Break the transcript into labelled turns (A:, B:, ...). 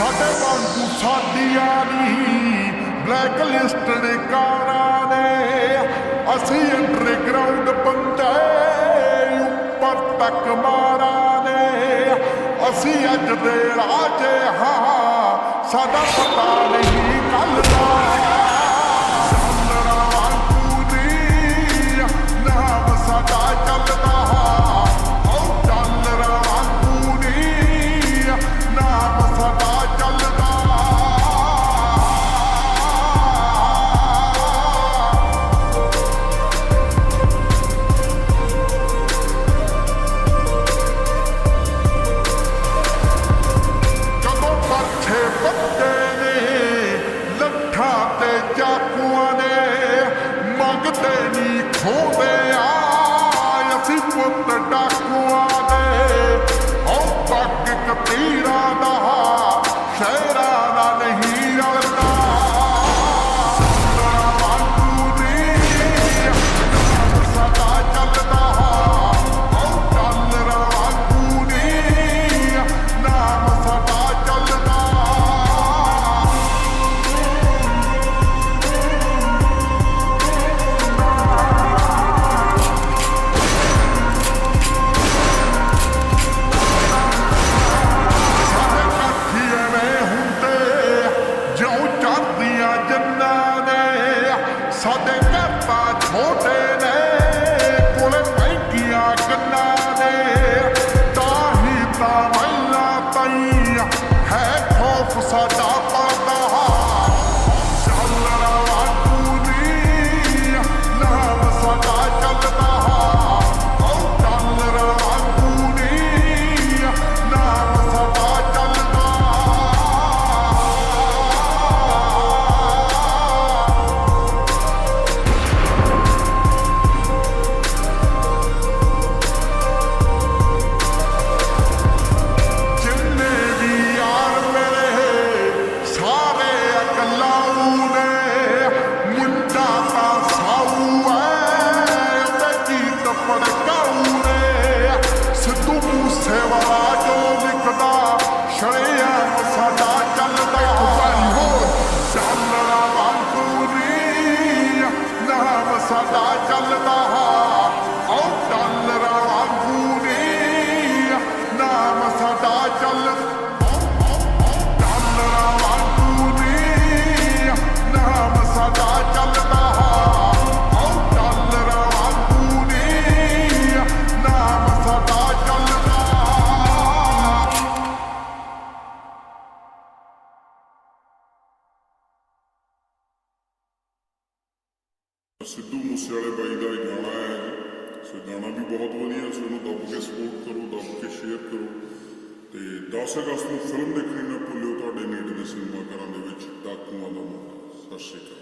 A: ਸਾਡੇ ਵਾਂਗੂ ਸਾਡੀਆਂ ਨਹੀਂ ਬਲੈਕ ਲਿਸਟਡ ਕਾਰਾਂ ਨੇ। ਅਸੀਂ ਅੰਡਰਗਰਾਉਂਡ ਬੰਦੇ, ਉੱਪਰ ਤੱਕ ਮਾਰਾਂ ਨੇ। ਅਸੀਂ ਅੱਜ ਦੇ ਰਾਜੇ ਹਾਂ, ਸਾਡਾ ਪਤਾ ਨਹੀਂ ਕੱਲ ਦਾ ਡਾਕੂਆਂ ਚਾਕੂਆਂ ਨੇ ਮੰਗਦੇ ਨਹੀਂ ਖੋਦੇ ਆ। ਅਸੀਂ ਪੁੱਤ ਡਾਕੂਆਂ ਨੇ ਨਾਮ ਸਾਡਾ ਚੱਲਦਾ ਓ ਡਾਲਰਾਂ ਵਾਂਗੂ ਨੀ ਨਾਮ ਸਾਡਾ ਚੱਲ ਡਾਲਰਾਂ ਵਾਂਗੂ ਨੀ ਨਾਮ ਸਾਡਾ ਚੱਲਦਾ
B: ਸਿੱਧੂ ਮੂਸੇਵਾਲੇ ਬਾਈ ਦਾ ਇਹ ਗਾਣਾ ਹੈ। ਜੀ ਸੋ ਗਾਣਾ ਵੀ ਬਹੁਤ ਵਧੀਆ ਸੋ ਉਹਨੂੰ ਦੱਬ ਕੇ ਸਪੋਰਟ ਕਰੋ, ਦੱਬ ਕੇ ਸ਼ੇਅਰ ਕਰੋ। ਤੇ 10 ਅਗਸਤ ਨੂੰ ਫਿਲਮ ਦੇਖਣੀ ਨਾ ਭੁੱਲਿਓ ਤੁਹਾਡੇ ਨੇੜੇ ਦੇ ਸਿਨੇਮਾ ਘਰਾਂ ਦੇ ਵਿੱਚ, ਡਾਕੂਆਂ ਦਾ ਮੁੰਡਾ ਸਤਿ ਸ਼੍ਰੀ ਅਕਾਲ।